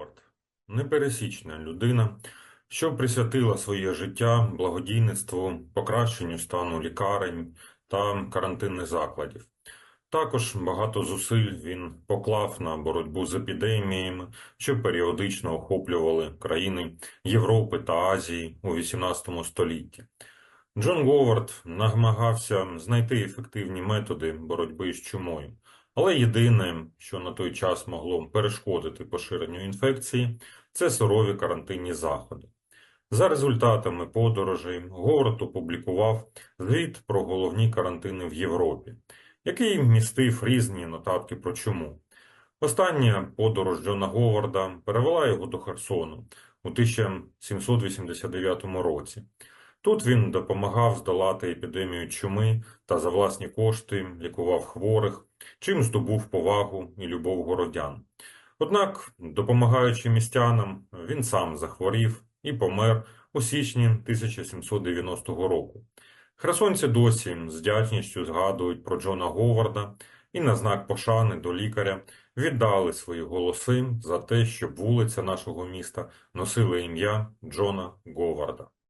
Говард непересічна людина, що присвятила своє життя благодійництву, покращенню стану лікарень та карантинних закладів. Також багато зусиль він поклав на боротьбу з епідеміями, що періодично охоплювали країни Європи та Азії у XVIII столітті. Джон Говард намагався знайти ефективні методи боротьби з чумою, але єдине, що на той час могло перешкодити поширенню інфекції, це сурові карантинні заходи. За результатами подорожей Говард опублікував звіт про головні карантини в Європі, який містив різні нотатки про чуму. Остання подорож Джона Говарда перевела його до Херсону у 1789 році. Тут він допомагав здолати епідемію чуми та за власні кошти лікував хворих, чим здобув повагу і любов городян. Однак, допомагаючи містянам, він сам захворів і помер у січні 1790 року. Херсонці досі з вдячністю згадують про Джона Говарда і на знак пошани до лікаря віддали свої голоси за те, щоб вулиця нашого міста носила ім'я Джона Говарда.